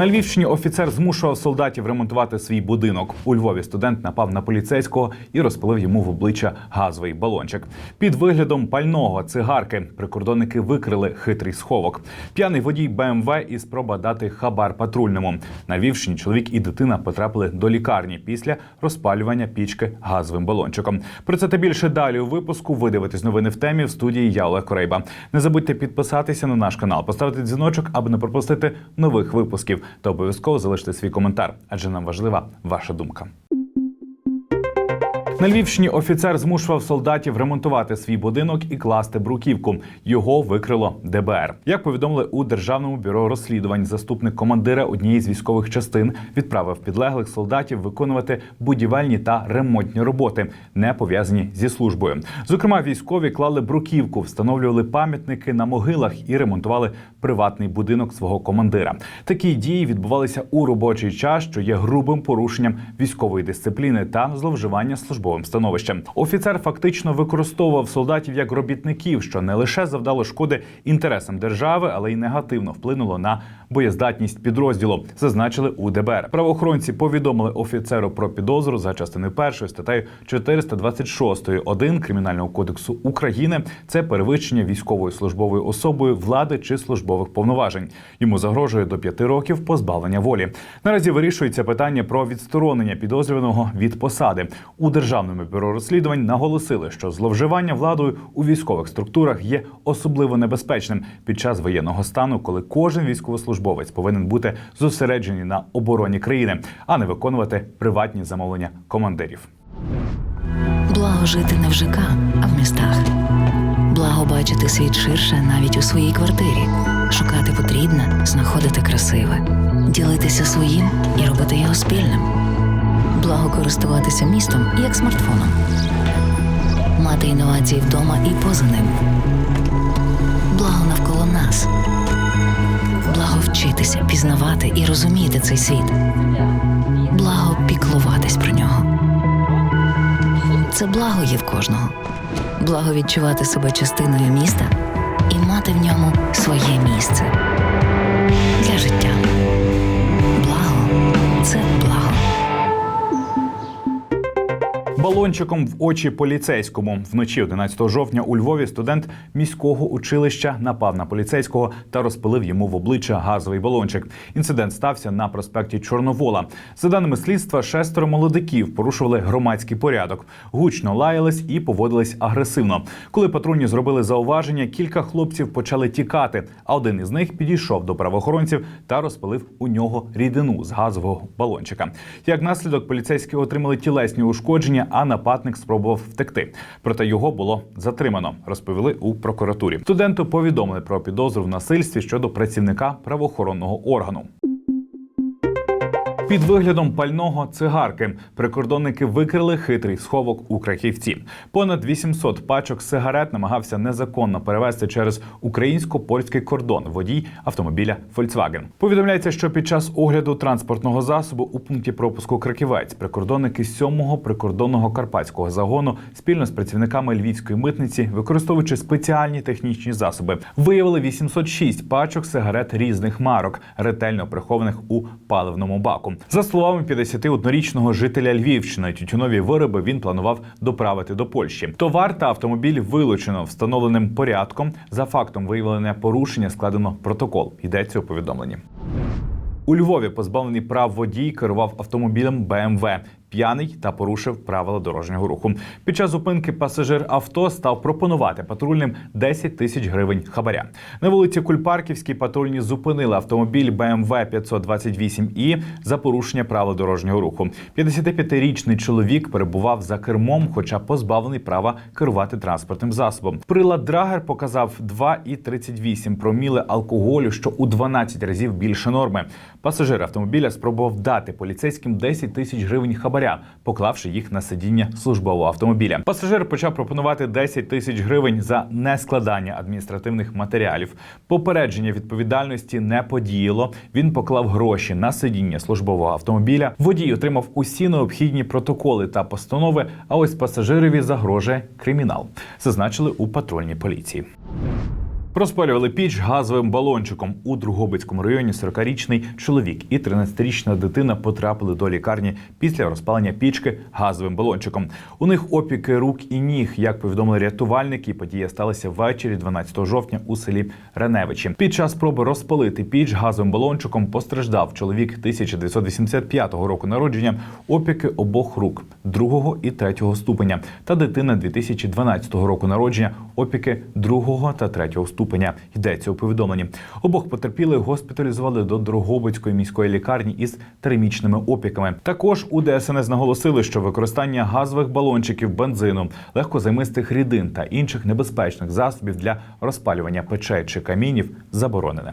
На Львівщині офіцер змушував солдатів ремонтувати свій будинок. У Львові студент напав на поліцейського і розпалив йому в обличчя газовий балончик. Під виглядом пального цигарки прикордонники викрили хитрий сховок. П'яний водій БМВ і спроба дати хабар патрульному. На Львівщині чоловік і дитина потрапили до лікарні після розпалювання пічки газовим балончиком. Про це та більше далі у випуску. Ви дивитесь новини в темі в студії я Олег Корейба. Не забудьте підписатися на наш канал, поставити дзвіночок, аби не пропустити нових випусків, та обов'язково залишити свій коментар, адже нам важлива ваша думка. На Львівщині офіцер змушував солдатів ремонтувати свій будинок і класти бруківку. Його викрило ДБР. Як повідомили у державному бюро розслідувань, заступник командира однієї з військових частин відправив підлеглих солдатів виконувати будівельні та ремонтні роботи, не пов'язані зі службою. Зокрема, військові клали бруківку, встановлювали пам'ятники на могилах і ремонтували приватний будинок свого командира. Такі дії відбувалися у робочий час, що є грубим порушенням військової дисципліни та зловживання службовим становищем. Офіцер фактично використовував солдатів як робітників, що не лише завдало шкоди інтересам держави, але й негативно вплинуло на боєздатність підрозділу. Зазначили у ДБР. Правоохоронці повідомили офіцеру про підозру за частиною першої статтею 426 1 кримінального кодексу України. Це перевищення військовою службовою особою влади чи службових повноважень. Йому загрожує до п'яти років позбавлення волі. Наразі вирішується питання про відсторонення підозрюваного від посади у державному бюро розслідувань. Наголосили, що зловживання владою у військових структурах є особливо небезпечним під час воєнного стану, коли кожен військовослужбовець повинен бути зосереджений на обороні країни, а не виконувати приватні замовлення командирів. Благо жити не в ЖК, а в містах. Благо бачити світ ширше навіть у своїй квартирі, шукати потрібне, знаходити красиве, ділитися своїм і робити його спільним. Благо користуватися містом як смартфоном, мати інновації вдома і поза ним. Благо навколо нас. Благо вчитися, пізнавати і розуміти цей світ. Благо піклуватись про нього. Це благо є в кожного. Благо відчувати себе частиною міста і мати в ньому своє місце для життя. Благо це благо. Балончиком в очі поліцейському вночі 11 жовтня у Львові студент міського училища напав на поліцейського та розпилив йому в обличчя газовий балончик. Інцидент стався на проспекті Чорновола. За даними слідства, шестеро молодиків порушували громадський порядок, гучно лаялись і поводились агресивно. Коли патрульні зробили зауваження, кілька хлопців почали тікати. А один із них підійшов до правоохоронців та розпилив у нього рідину з газового балончика. Як наслідок, поліцейські отримали тілесні ушкодження, а нападник спробував втекти. Проте його було затримано, розповіли у прокуратурі. Студенту повідомили про підозру в насильстві щодо працівника правоохоронного органу. Під виглядом пального цигарки прикордонники викрили хитрий сховок у Краківці. Понад 800 пачок сигарет намагався незаконно перевезти через українсько-польський кордон водій автомобіля Volkswagen. Повідомляється, що під час огляду транспортного засобу у пункті пропуску Краківець прикордонники 7-го прикордонного карпатського загону спільно з працівниками львівської митниці, використовуючи спеціальні технічні засоби, виявили 806 пачок сигарет різних марок, ретельно прихованих у паливному баку. За словами 51-річного жителя Львівщини, тютюнові вироби він планував доправити до Польщі. Товар та автомобіль вилучено встановленим порядком. За фактом виявлення порушення складено протокол. Йдеться у повідомленні. У Львові позбавлений прав водій керував автомобілем БМВ. П'яний та порушив правила дорожнього руху. Під час зупинки пасажир авто став пропонувати патрульним 10 тисяч гривень хабаря. На вулиці Кульпарківській патрульні зупинили автомобіль BMW 528 і за порушення правил дорожнього руху. 55-річний чоловік перебував за кермом, хоча позбавлений права керувати транспортним засобом. Прилад Драгер показав 2,38 проміли алкоголю, що у 12 разів більше норми. Пасажир автомобіля спробував дати поліцейським 10 тисяч гривень хабаря, поклавши їх на сидіння службового автомобіля. Пасажир почав пропонувати 10 тисяч гривень за нескладання адміністративних матеріалів. Попередження відповідальності не подіяло. Він поклав гроші на сидіння службового автомобіля. Водій отримав усі необхідні протоколи та постанови. А ось пасажирові загрожує кримінал, зазначили у патрульній поліції. Розпалювали піч газовим балончиком у Другобицькому районі. 40-річний чоловік і 13-річна дитина потрапили до лікарні після розпалення пічки газовим балончиком. У них опіки рук і ніг. Як повідомили рятувальники, подія сталася ввечері 12 жовтня у селі Реневичі. Під час спроби розпалити піч газовим балончиком постраждав чоловік 1985 року народження. Опіки обох рук другого і третього ступеня, та дитина 2012 року народження. Опіки другого та третього ступеня. Йдеться у повідомленні. Обох потерпілих госпіталізували до Дрогобицької міської лікарні із термічними опіками. Також у ДСНС наголосили, що використання газових балончиків, бензину, легкозаймистих рідин та інших небезпечних засобів для розпалювання печей чи камінів заборонене.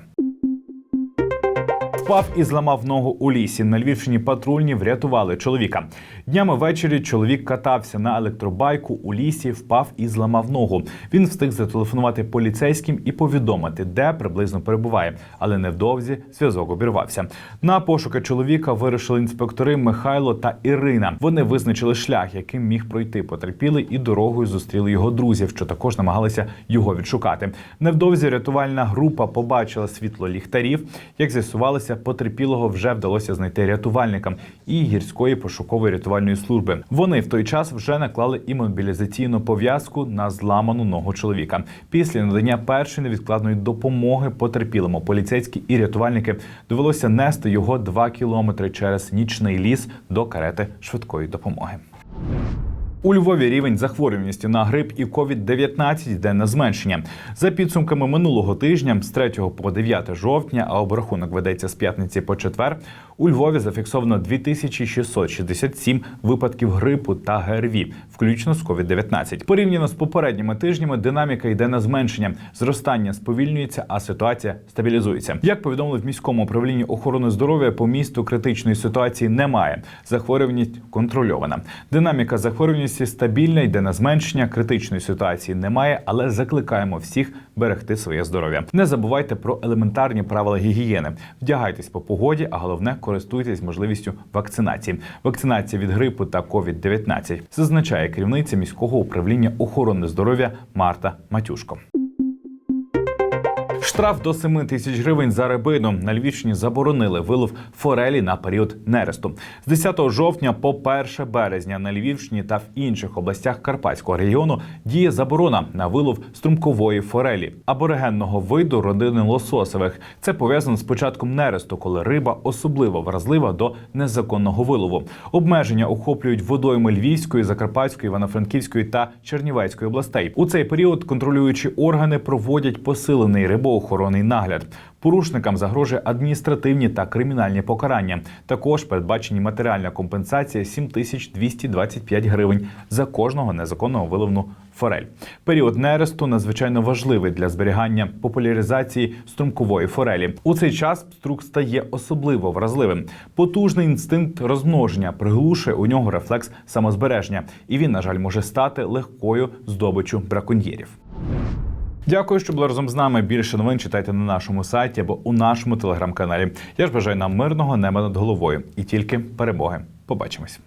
Впав і зламав ногу у лісі. На Львівщині патрульні врятували чоловіка. Днями ввечері чоловік катався на електробайку у лісі, впав і зламав ногу. Він встиг зателефонувати поліцейським і повідомити, де приблизно перебуває, але невдовзі зв'язок обірвався. На пошуки чоловіка вирішили інспектори Михайло та Ірина. Вони визначили шлях, яким міг пройти потерпілий, і дорогою зустріли його друзів, що також намагалися його відшукати. Невдовзі рятувальна група побачила світло ліхтарів. Як з'ясувалося, потерпілого вже вдалося знайти рятувальникам і гірської пошукової рятувальної служби. Вони в той час вже наклали імобілізаційну пов'язку на зламану ногу чоловіка. Після надання першої невідкладної допомоги потерпілому поліцейські і рятувальники довелося нести його два кілометри через нічний ліс до карети швидкої допомоги. У Львові рівень захворюваності на грип і COVID-19 йде на зменшення. За підсумками минулого тижня, з 3 по 9 жовтня, а обрахунок ведеться з п'ятниці по четвер. У Львові зафіксовано 2667 випадків грипу та ГРВІ, включно з COVID-19. Порівняно з попередніми тижнями, динаміка йде на зменшення. Зростання сповільнюється, а ситуація стабілізується. Як повідомили в міському управлінні охорони здоров'я, по місту критичної ситуації немає. Захворюваність контрольована. Динаміка захворюваності стабільна, йде на зменшення. Критичної ситуації немає, але закликаємо всіх берегти своє здоров'я. Не забувайте про елементарні правила гігієни. Вдягайтесь по погоді, а головне користуйтесь можливістю вакцинації. Вакцинація від грипу та COVID-19, зазначає керівниця міського управління охорони здоров'я Марта Матюшко. Штраф до 7 тисяч гривень за рибину на Львівщині заборонили вилов форелі на період нересту. З 10 жовтня по 1 березня на Львівщині та в інших областях Карпатського регіону діє заборона на вилов струмкової форелі аборигенного виду родини лососових. Це пов'язано з початком нересту, коли риба особливо вразлива до незаконного вилову. Обмеження охоплюють водойми Львівської, Закарпатської, Івано-Франківської та Чернівецької областей. У цей період контролюючі органи проводять посилений рибоохоронний нагляд. Порушникам загрожує адміністративні та кримінальні покарання. Також передбачені матеріальна компенсація 7225 гривень за кожного незаконного виловну форель. Період нересту надзвичайно важливий для зберігання популяризації струмкової форелі. У цей час струк стає особливо вразливим. Потужний інстинкт розмноження приглушує у нього рефлекс самозбереження, і він, на жаль, може стати легкою здобиччю браконьєрів. Дякую, що були разом з нами. Більше новин читайте на нашому сайті або у нашому телеграм-каналі. Я ж бажаю нам мирного неба над головою і тільки перемоги. Побачимось.